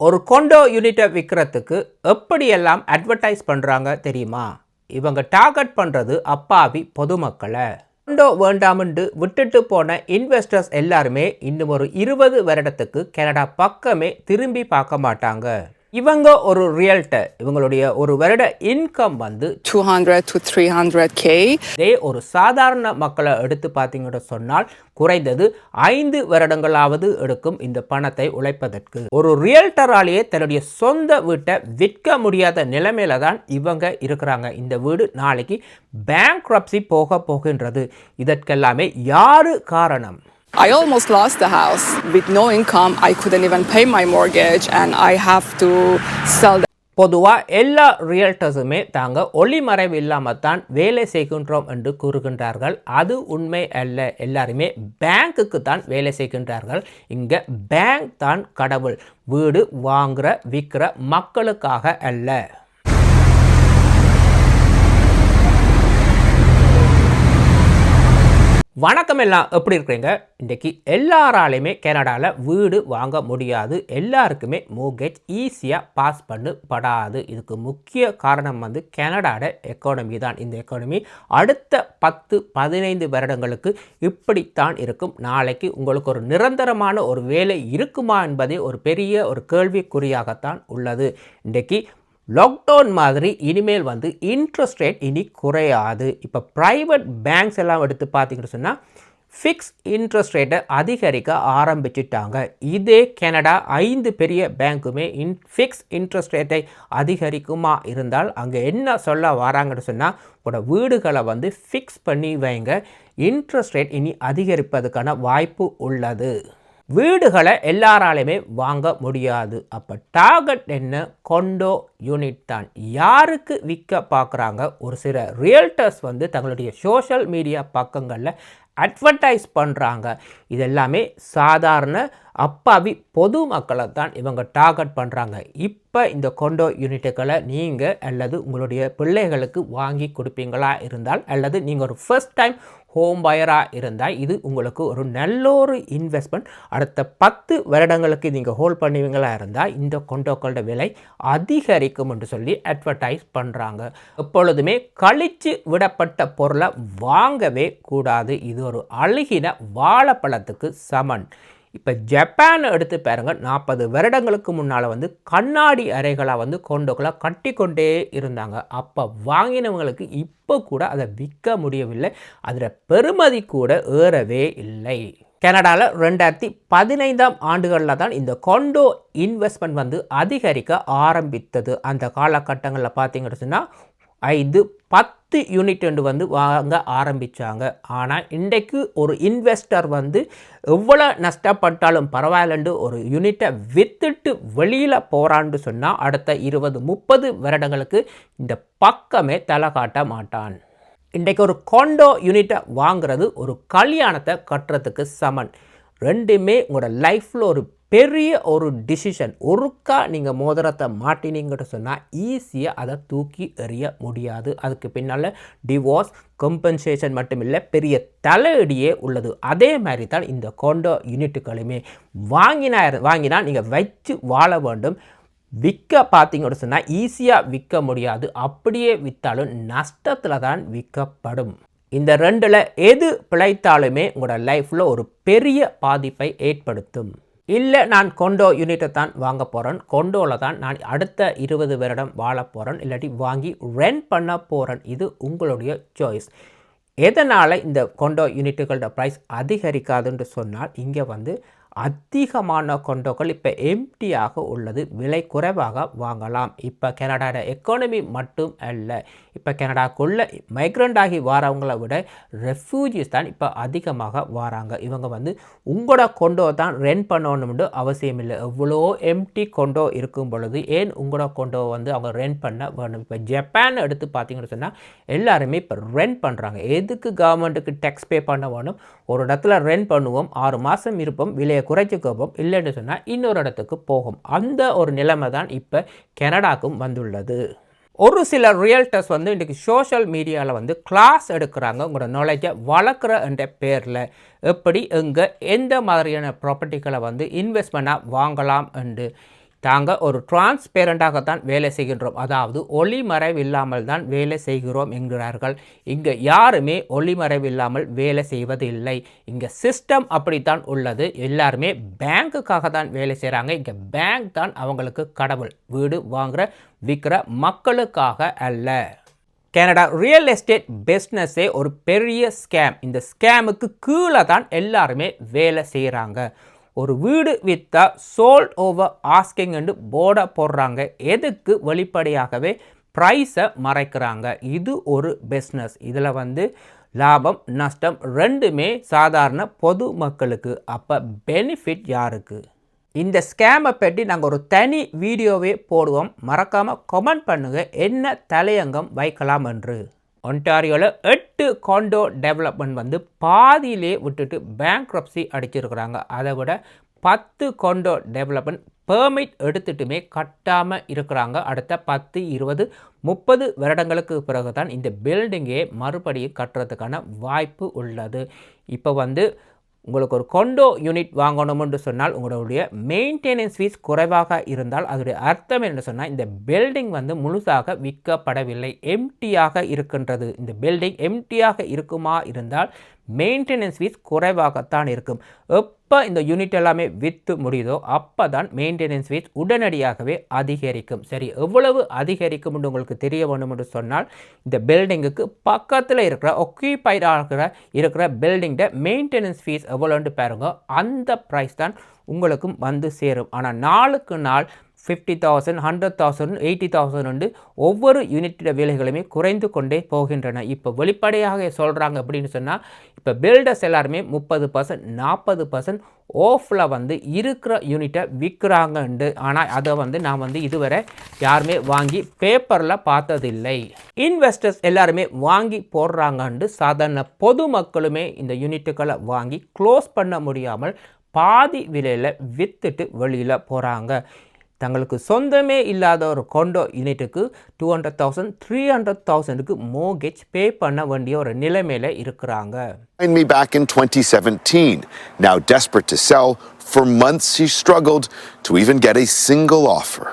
ஒரு கொண்டோ யூனிட்டை விற்கிறதுக்கு எப்படியெல்லாம் அட்வர்டைஸ் பண்ணுறாங்க தெரியுமா? இவங்க டார்கெட் பண்ணுறது அப்பாவி பொதுமக்களை. கொண்டோ வேண்டாம்னு விட்டுட்டு போன இன்வெஸ்டர்ஸ் எல்லாருமே இன்னும் ஒரு இருபது வருடத்துக்கு கனடா பக்கமே திரும்பி பார்க்க மாட்டாங்க. இவங்க ஒரு ரியல்டர் இவங்களுடைய ஒரு வருட இன்கம் வந்து 200 to 300k இதே ஒரு சாதாரண மக்களை எடுத்து பார்த்தீங்கன்னு சொன்னால் குறைந்தது ஐந்து வருடங்களாவது எடுக்கும் இந்த பணத்தை உழைப்பதற்கு. ஒரு ரியல்டராலேயே தன்னுடைய சொந்த வீட்டை விற்க முடியாத நிலைமையில தான் இவங்க இருக்கிறாங்க. இந்த வீடு நாளைக்கு பேங்க் போக போகின்றது. இதற்கெல்லாமே யாரு காரணம்? I almost lost the house. With no income. I couldn't even pay my mortgage and I have to sell the பொதுவாக எல்லா ரியல்டர்ஸுமே தாங்க ஒளிமறைவு இல்லாமல் தான் வேலை செய்கின்றோம் என்று கூறுகின்றார்கள். அது உண்மை அல்ல. எல்லாருமே பேங்க்குக்கு தான் வேலை செய்கின்றார்கள். இங்கே பேங்க் தான் கடவுள். வீடு வாங்குகிற விற்கிற மக்களுக்காக அல்ல. வணக்கம் எல்லாம். எப்படி இருக்கிறீங்க? இன்றைக்கி எல்லாராலையுமே கனடாவில் வீடு வாங்க முடியாது. எல்லாருக்குமே மூகேஜ் ஈஸியாக பாஸ் பண்ணப்படாது. இதுக்கு முக்கிய காரணம் வந்து கனடாட எக்கானமி தான். இந்த எக்கானமி அடுத்த பத்து பதினைந்து வருடங்களுக்கு இப்படித்தான் இருக்கும். நாளைக்கு உங்களுக்கு ஒரு நிரந்தரமான ஒரு வேலை இருக்குமா என்பதே ஒரு பெரிய ஒரு கேள்விக்குறியாகத்தான் உள்ளது. இன்றைக்கி லாக்டவுன் மாதிரி இனிமேல் வந்து இன்ட்ரெஸ்ட் ரேட் இனி குறையாது. இப்போ ப்ரைவேட் பேங்க்ஸ் எல்லாம் எடுத்து பார்த்தீங்கன்னு சொன்னால் ஃபிக்ஸ் இன்ட்ரெஸ்ட் ரேட்டை அதிகரிக்க ஆரம்பிச்சிட்டாங்க. இதே கனடா ஐந்து பெரிய பேங்க்குமே இன் ஃபிக்ஸ் இன்ட்ரெஸ்ட் ரேட்டை அதிகரிக்குமா இருந்தால் அங்கே என்ன சொல்ல வராங்கன்னு சொன்னால் உங்களோட வீடுகளை வந்து ஃபிக்ஸ் பண்ணி வைங்க. இன்ட்ரெஸ்ட் ரேட் இனி அதிகரிப்பதுக்கான வாய்ப்பு உள்ளது. வீடுகளை எல்லாராலையுமே வாங்க முடியாது. அப்போ டார்கெட் என்ன? கொண்டோ யூனிட் தான். யாருக்கு விற்க பார்க்குறாங்க? ஒரு சில ரியல்டர்ஸ் வந்து தங்களுடைய சோஷியல் மீடியா பக்கங்களில் அட்வர்டைஸ் பண்ணுறாங்க இதெல்லாமே சாதாரண அப்பாவி பொது மக்களை தான் இவங்க டார்கெட் பண்ணுறாங்க இப்போ இந்த கொண்டோ யூனிட்டுகளை நீங்கள் அல்லது உங்களுடைய பிள்ளைகளுக்கு வாங்கி கொடுப்பீங்களா இருந்தால் அல்லது நீங்கள் ஒரு ஃபர்ஸ்ட் டைம் ஹோம் பயராக இருந்தால் இது உங்களுக்கு ஒரு நல்ல ஒரு இன்வெஸ்ட்மெண்ட் அடுத்த பத்து வருடங்களுக்கு நீங்கள் ஹோல்ட் பண்ணுவீங்களா இருந்தால் இந்த கொண்டோக்களோட விலை அதிகரிக்கும் என்று சொல்லி அட்வர்டைஸ் பண்ணுறாங்க எப்பொழுதுமே கழித்து விடப்பட்ட பொருளை வாங்கவே கூடாது. இது ஒரு அழுகின வாழைப்பழத்துக்கு சமன். இப்போ ஜப்பான் எடுத்து பாருங்க நாற்பது வருடங்களுக்கு முன்னால் வந்து கண்ணாடி அறைகளாக வந்து கொண்டோக்களாக கட்டி கொண்டே இருந்தாங்க. அப்போ வாங்கினவங்களுக்கு இப்போ கூட அதை விற்க முடியவில்லை. அதில் பெருமதி கூட ஏறவே இல்லை. கனடாவில் ரெண்டாயிரத்தி பதினைந்தாம் ஆண்டுகளில் தான் இந்த கொண்டோ இன்வெஸ்ட்மெண்ட் வந்து அதிகரிக்க ஆரம்பித்தது. அந்த காலகட்டங்களில் பார்த்தீங்கன்னு சொன்னால் ஐந்து பத்து பத்து யூனிட் வந்து வாங்க ஆரம்பித்தாங்க ஆனால் இன்றைக்கு ஒரு இன்வெஸ்டர் வந்து எவ்வளோ நஷ்டப்பட்டாலும் பரவாயில்லண்டு ஒரு யூனிட்டை வித்துட்டு வெளியில் போகிறான்னு சொன்னால் அடுத்த இருபது முப்பது வருடங்களுக்கு இந்த பக்கமே தலை காட்ட மாட்டான். இன்றைக்கு ஒரு கொண்டோ யூனிட்டை வாங்குறது ஒரு கல்யாணத்தை கட்டுறதுக்கு சமன். ரெண்டுமே உங்களோட லைஃப்பில் ஒரு பெரிய ஒரு டிசிஷன் ஒருக்கா நீங்கள் மோதிரத்தை மாட்டினீங்கன்னு சொன்னால் ஈஸியாக அதை தூக்கி எறிய முடியாது. அதுக்கு பின்னால் டிவோர்ஸ் கம்பன்சேஷன் மட்டும் இல்லை பெரிய தலையடியே உள்ளது. அதே மாதிரி தான் இந்த கொண்டோ யூனிட்டுகளுமே வாங்கினா வாங்கினா நீங்கள் வச்சு வாழ வேண்டும். விற்க பார்த்தீங்கன்னு சொன்னால் ஈஸியாக விற்க முடியாது. அப்படியே விற்றாலும் நஷ்டத்தில் தான் விற்கப்படும். இந்த ரெண்டில் எது பிழைத்தாலுமே உங்களோட லைஃப்பில் ஒரு பெரிய பாதிப்பை ஏற்படுத்தும். இல்லை நான் கொண்டோ யூனிட்டை தான் வாங்க போகிறேன் கொண்டோவில் தான் நான் அடுத்த இருபது வருடம் வாழ போகிறேன் இல்லாட்டி வாங்கி ரெண்ட் பண்ண போகிறேன் இது உங்களுடைய சாய்ஸ் எதனால் இந்த கொண்டோ யூனிட்டுகளோட ப்ரைஸ் அதிகரிக்காதுன்னு சொன்னால் இங்கே வந்து அதிகமான கொண்டோக்கள் இப்போ எம்டியாக உள்ளது. விலை குறைவாக வாங்கலாம். இப்போ கனடாட எக்கானமி மட்டும் அல்ல. இப்போ கனடாக்குள்ளே மைக்ரண்ட் ஆகி வாரவங்களை விட ரெஃப்யூஜிஸ் தான் இப்போ அதிகமாக வாராங்க. இவங்க வந்து உங்களோட கொண்டோ தான் ரென்ட் பண்ணணும்னு அவசியம் இல்லை. எவ்வளோ எம்டி கொண்டோ இருக்கும் பொழுது ஏன் உங்களோட கொண்டோ வந்து அவங்க ரென்ட் பண்ண வேணும்? இப்போ ஜப்பான் எடுத்து பார்த்தீங்கன்னு சொன்னால் எல்லாருமே இப்போ ரென்ட் பண்ணுறாங்க எதுக்கு கவர்மெண்ட்டுக்கு டேக்ஸ் பே பண்ண வேணும்? ஒரு இடத்துல ரென்ட் பண்ணுவோம் ஆறு மாதம் இருப்போம் விலையை குறைச்சிக்கோப்போம் இல்லைன்னு சொன்னால் இன்னொரு இடத்துக்கு போகும். அந்த ஒரு நிலைமை தான் இப்போ கனடாக்கும் வந்துள்ளது. ஒரு சில ரியல்டர்ஸ் வந்து இன்றைக்கி சோஷியல் மீடியாவில் வந்து கிளாஸ் எடுக்கிறாங்க. உங்களோட நாலேஜை வளர்க்குற என்ற பேரில். எப்படி எங்கே எந்த மாதிரியான ப்ராப்பர்ட்டிகளை வந்து இன்வெஸ்ட்மெண்ட்டாக வாங்கலாம் என்று. நாங்கள் ஒரு டிரான்ஸ்பேரண்டாகத்தான் வேலை செய்கின்றோம். அதாவது ஒளிமறைவு இல்லாமல் தான் வேலை செய்கிறோம் என்கிறார்கள். இங்கே யாருமே ஒளிமறைவு இல்லாமல் வேலை செய்வதில்லை. இங்கே சிஸ்டம் அப்படித்தான் உள்ளது. எல்லாருமே பேங்க்குக்காக தான் வேலை செய்கிறாங்க இங்கே பேங்க் தான் அவங்களுக்கு கடவுள். வீடு வாங்குற விற்கிற மக்களுக்காக அல்ல. கனடா ரியல் எஸ்டேட் பிஸ்னஸே ஒரு பெரிய ஸ்கேம் இந்த ஸ்கேமுக்கு கீழே தான் எல்லாருமே வேலை செய்கிறாங்க ஒரு வீடு வித்தா சோல்ட் ஓவர் ஆஸ்கிங்னு போர்டை போடுறாங்க. எதுக்கு வெளிப்படையாகவே ப்ரைஸை மறைக்கிறாங்க. இது ஒரு பிஸ்னஸ் இதில் வந்து லாபம் நஷ்டம் ரெண்டுமே சாதாரண பொது மக்களுக்கு அப்போ பெனிஃபிட் யாருக்கு? இந்த ஸ்கேமை பற்றி நாங்கள் ஒரு தனி வீடியோவே போடுவோம். மறக்காமல் கமெண்ட் பண்ணுங்கள் என்ன தலையங்கம் வைக்கலாம் என்று. ஒன்டாரியோவில் எட்டு காண்டோ டெவலப்மெண்ட் வந்து பாதியிலே விட்டுட்டு பேங்க்ரப்சி அடிச்சிருக்கிறாங்க. அதை விட பத்து கொண்டோ டெவலப்மெண்ட் பெர்மிட் எடுத்துட்டுமே கட்டாமல் இருக்கிறாங்க. அடுத்த பத்து இருபது முப்பது வருடங்களுக்கு பிறகு தான் இந்த பில்டிங்கே மறுபடியும் கட்டுறதுக்கான வாய்ப்பு உள்ளது. இப்போ வந்து உங்களுக்கு ஒரு கொண்டோ யூனிட் வாங்கணும்னு சொன்னால் உங்களுடைய மெயின்டெனன்ஸ் ஃபீஸ் குறைவாக இருந்தால் அதோடைய அர்த்தம் என்ன சொன்னால் இந்த பில்டிங் வந்து முழுசாக விற்கப்படவில்லை. எம்டியாக இருக்கின்றது. இந்த பில்டிங் எம்டியாக இருக்குமா இருந்தால் மெயின்டெனன்ஸ் ஃபீஸ் குறைவாகத்தான் இருக்கும். எப்போ இந்த யூனிட் எல்லாமே விற்று முடியுதோ அப்போ தான் மெயின்டெனன்ஸ் ஃபீஸ் உடனடியாகவே அதிகரிக்கும். சரி எவ்வளவு அதிகரிக்கும் உங்களுக்கு தெரிய வேணும் என்று சொன்னால் இந்த பில்டிங்குக்கு பக்கத்தில் இருக்கிற ஒக்கியூபைடாக இருக்கிற பில்டிங்கில் மெயின்டெனன்ஸ் ஃபீஸ் எவ்வளோன்னு பாருங்க. அந்த ப்ரைஸ் தான் உங்களுக்கும் வந்து சேரும். ஆனால் நாளுக்கு நாள் fifty thousand hundred thousand eighty thousand ஒவ்வொரு யூனிட்டோட விலைகளுமே குறைந்து கொண்டே போகின்றன. இப்போ வெளிப்படையாக சொல்கிறாங்க அப்படின்னு சொன்னால் இப்போ பில்டர்ஸ் எல்லாருமே முப்பது பர்சன்ட் நாற்பது பர்சன்ட் ஓஃபில் வந்து இருக்கிற யூனிட்டை விற்கிறாங்கண்டு ஆனால் அதை வந்து நான் வந்து இதுவரை யாருமே வாங்கி பேப்பரில் பார்த்ததில்லை. இன்வெஸ்டர்ஸ் எல்லாருமே வாங்கி போடுறாங்கண்டு சாதாரண பொதுமக்களுமே இந்த யூனிட்டுகளை வாங்கி க்ளோஸ் பண்ண முடியாமல் பாதி விலையில் விற்றுட்டு வெளியில் போகிறாங்க தங்களுக்கு சொந்தமே இல்லாத ஒரு கொண்டோ யூனிட்டுக்கு two hundred thousand three hundred தௌசண்ட்க்கு மோகேஜ் பே பண்ண வேண்டிய ஒரு நிலைமையில் இருக்கிறாங்க Find me back in 2017. Now desperate to sell, for months he struggled to even get a single offer.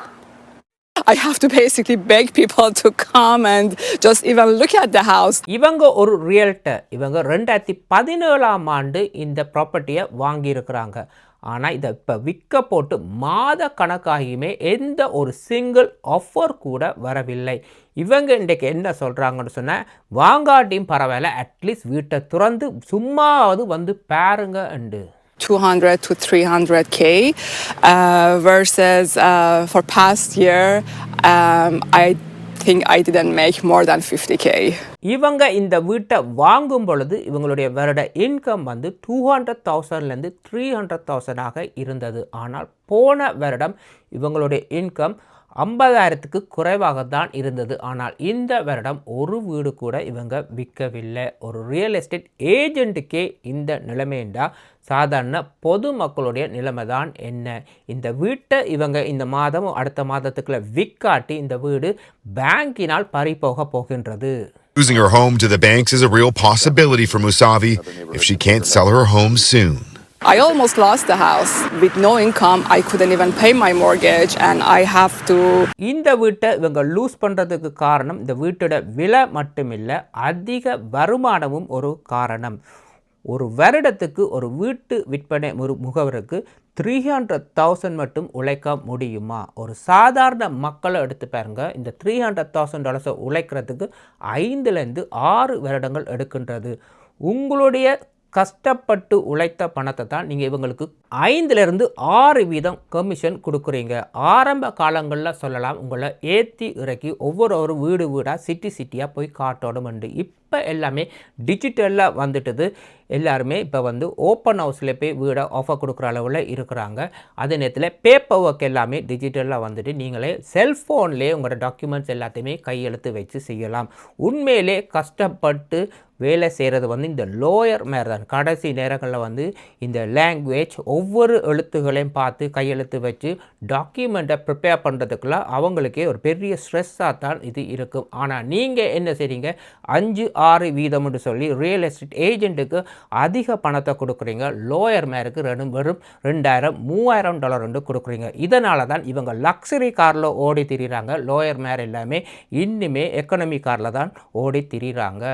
I have to basically beg people to come and just even look at the house. இவங்க ஒரு realtor இவங்க ரெண்டாயிரத்தி பதினேழாம் ஆண்டு இந்த ப்ராப்பர்ட்டியை வாங்கியிருக்கிறாங்க ஆனால் இதை இப்போ விற்க போட்டு மாத கணக்காகியுமே எந்த ஒரு சிங்கிள் ஆஃபர் கூட வரவில்லை. இவங்க இன்றைக்கு என்ன சொல்கிறாங்கன்னு சொன்னால் வாங்காட்டியும் பரவாயில்ல அட்லீஸ்ட் வீட்டை துறந்து சும்மாவது வந்து பாருங்க and. 200 to 300k uh, versus uh, for past year um, i think i didn't make more than 50k இவங்க இந்த வீட்டை வாங்கும் பொழுது இவங்களுடைய வருட இன்கம் வந்து டூ ஹண்ட்ரட் தௌசண்ட்லேருந்து த்ரீ ஹண்ட்ரட் தௌசண்டாக இருந்தது. ஆனால் போன வருடம் இவங்களுடைய இன்கம் ஐம்பதாயிரத்துக்கு குறைவாக தான் இருந்தது. ஆனால் இந்த வருடம் ஒரு வீடு கூட இவங்க விற்கவில்லை. ஒரு ரியல் எஸ்டேட் ஏஜென்ட்டுக்கே இந்த நிலைமைண்டா சாதாரண பொதுமக்களுடைய நிலைமை தான் என்ன இந்த வீட்டை இவங்க இந்த மாதம் அடுத்த மாதத்துக்குள்ள விற்காட்டி இந்த வீடு பேங்கினால் பறிபோக போகின்றது Losing her home to the banks is a real possibility for Musavi if she can't sell her home soon. i almost lost the house with no income i couldn't even pay my mortgage and i have to இந்த வீட்டை இவங்க loose பண்ணுறதுக்கு காரணம் இந்த வீட்டோட விலை மட்டுமில்லை அதிக வருமானமும் ஒரு காரணம் ஒரு வருடத்துக்கு ஒரு வீட்டு விற்பனை ஒரு முகவருக்கு த்ரீ ஹண்ட்ரட் தௌசண்ட் மட்டும் உழைக்க முடியுமா? ஒரு சாதாரண மக்களை எடுத்து பாருங்க. இந்த த்ரீ ஹண்ட்ரட் தௌசண்ட் டாலர்ஸை உழைக்கிறதுக்கு ஐந்துலேருந்து ஆறு வருடங்கள் எடுக்கின்றது. உங்களுடைய கஷ்டப்பட்டு உழைத்த பணத்தை தான் நீங்கள் இவங்களுக்கு ஐந்துலேருந்து ஆறு வீதம் கமிஷன் கொடுக்குறீங்க. ஆரம்ப காலங்களில் சொல்லலாம் உங்களை ஏற்றி இறக்கி ஒவ்வொரு ஒரு வீடு வீடாக சிட்டி சிட்டியாக போய் காட்டணும் உண்டு இப்போ எல்லாமே டிஜிட்டலில் வந்துட்டுது. எல்லாருமே இப்போ வந்து ஓப்பன் ஹவுஸில் போய் வீடை ஆஃபர் கொடுக்குற அளவில் இருக்கிறாங்க. அதே நேரத்தில் பேப்பர் ஒர்க் எல்லாமே டிஜிட்டலில் வந்துட்டு நீங்களே செல்ஃபோன்லேயே உங்களோட டாக்குமெண்ட்ஸ் எல்லாத்தையுமே கையெழுத்து வச்சு செய்யலாம். உண்மையிலே கஷ்டப்பட்டு வேலை செய்கிறது வந்து இந்த லோயர் மேர் தான் கடைசி நேரங்களில் வந்து இந்த லாங்குவேஜ் ஒவ்வொரு எழுத்துகளையும் பார்த்து கையெழுத்து வச்சு டாக்குமெண்ட்டை ப்ரிப்பேர் பண்ணுறதுக்குள்ள அவங்களுக்கே ஒரு பெரிய ஸ்ட்ரெஸ்ஸாக தான் இது இருக்கும். ஆனால் நீங்கள் என்ன செய்றீங்க? அஞ்சு ஆறு வீதம்னு சொல்லி ரியல் எஸ்டேட் ஏஜென்ட்டுக்கு அதிக பணத்தை கொடுக்குறீங்க. லோயர் மேருக்கு ரெண்டு வெறும் ரெண்டாயிரம் மூவாயிரம் டாலர் வந்து கொடுக்குறீங்க. இதனால தான் இவங்க லக்ஸரி காரில் ஓடி திரிகிறாங்க லோயர் மேர் எல்லாமே இன்னுமே எக்கனமி காரில் தான் ஓடி திரிகிறாங்க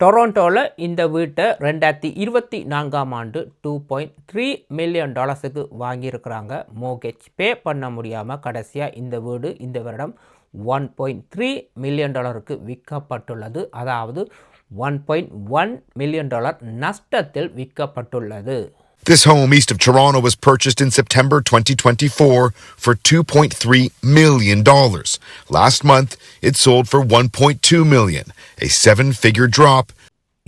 டொரண்டோவில் இந்த வீட்டை ரெண்டாயிரத்தி இருபத்தி நான்காம் ஆண்டு டூ பாயிண்ட் த்ரீ மில்லியன் டாலர்ஸுக்கு வாங்கியிருக்கிறாங்க. மோகேஜ் பே பண்ண முடியாமல் கடைசியாக இந்த வீடு இந்த வருடம் ஒன் பாயிண்ட் த்ரீ மில்லியன் டாலருக்கு விற்கப்பட்டுள்ளது அதாவது one point one million dollar நஷ்டத்தில் விற்கப்பட்டுள்ளது This home east of Toronto was purchased in September 2024 for $2.3 million. Last month, it sold for $1.2 million, a seven-figure drop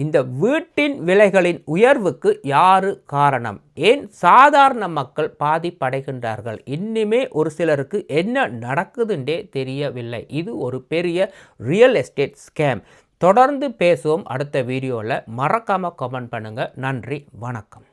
இந்த வீட்டின் விலைகளின் உயர்வுக்கு யாரு காரணம்? ஏன் சாதாரண மக்கள் பாதிப்படைகின்றார்கள்? இன்னுமே ஒரு சிலருக்கு என்ன நடக்குதுன்றே தெரியவில்லை. இது ஒரு பெரிய ரியல் எஸ்டேட் ஸ்கேம் தொடர்ந்து பேசுவோம் அடுத்த வீடியோவில் மறக்காமல் கமெண்ட் பண்ணுங்கள் நன்றி. வணக்கம்.